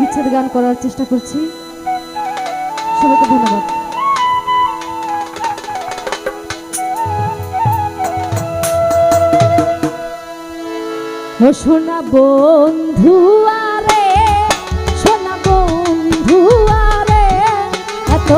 বিচ্ছেদ গান করার চেষ্টা করছি। সবাইকে ধন্যবাদ। শোনা বন্ধু আরে শোনা বন্ধু আরে এত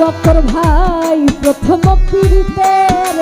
বকর ভাই প্রথম পীড়িতের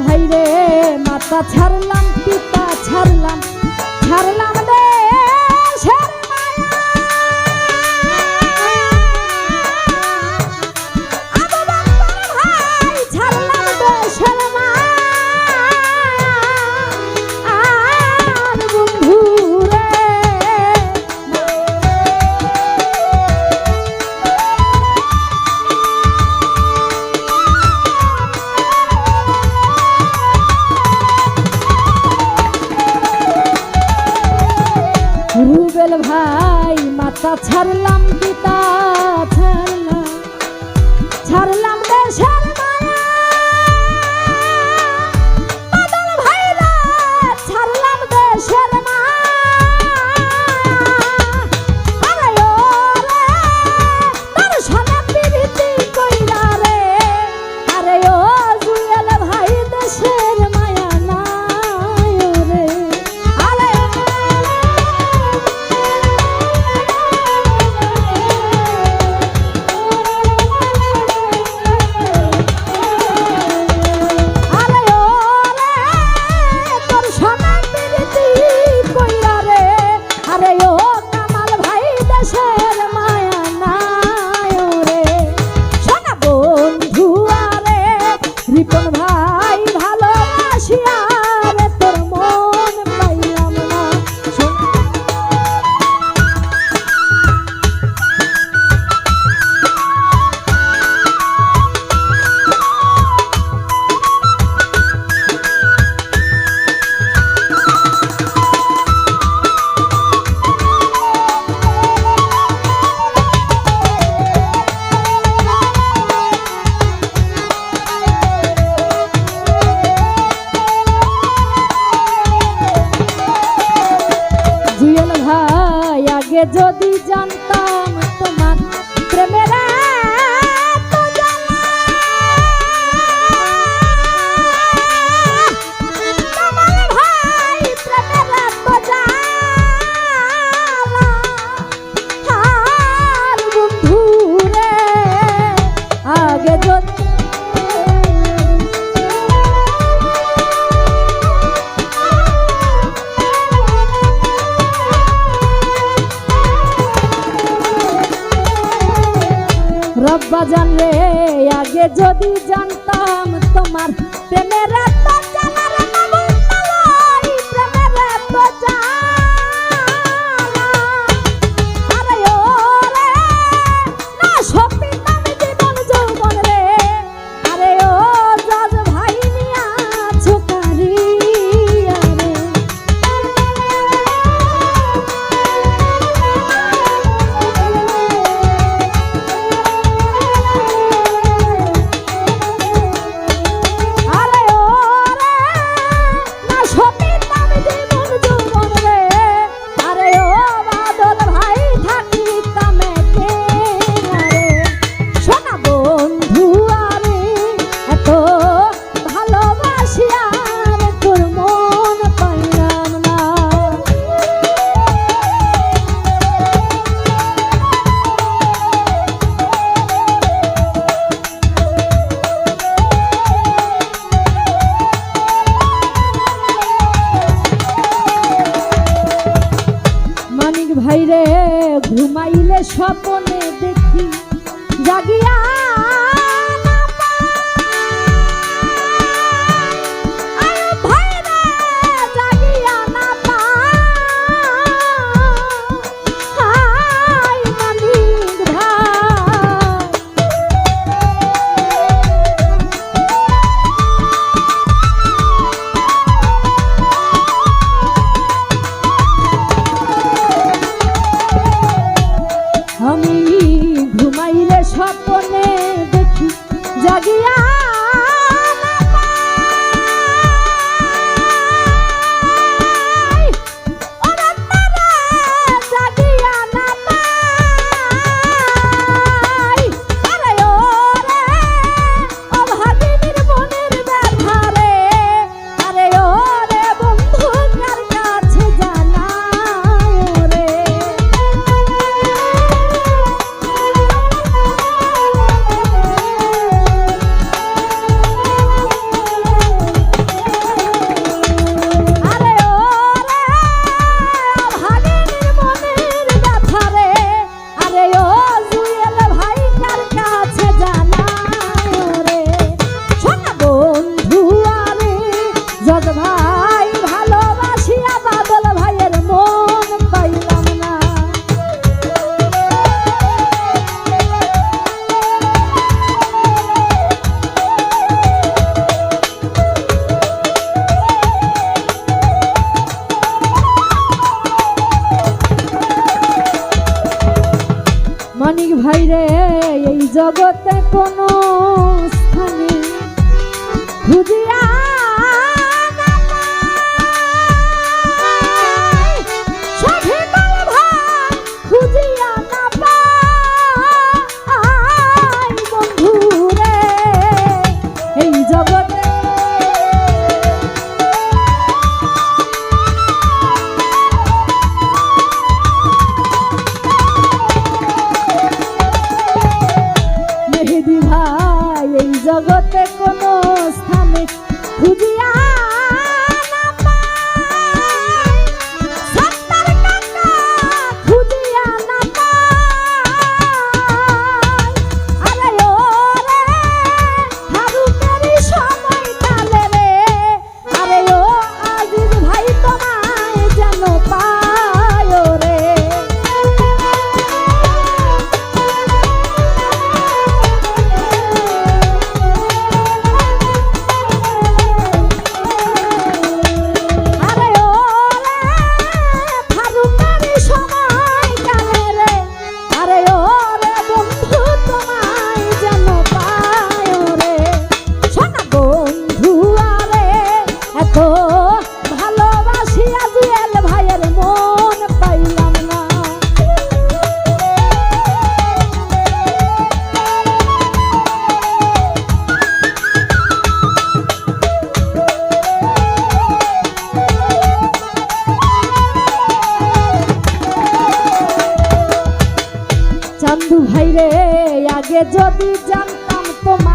ভাই রে মাথা ছাড়লাম পিতা ছাড়লাম ছাড়লাম la la la جو জজ ভাই ভালোবাসিয়া বাদল ভাইয়ের মন পাইলাম না। মানিক ভাই রে এই জগতে কোনো রে আগে যদি জানতাম তোমার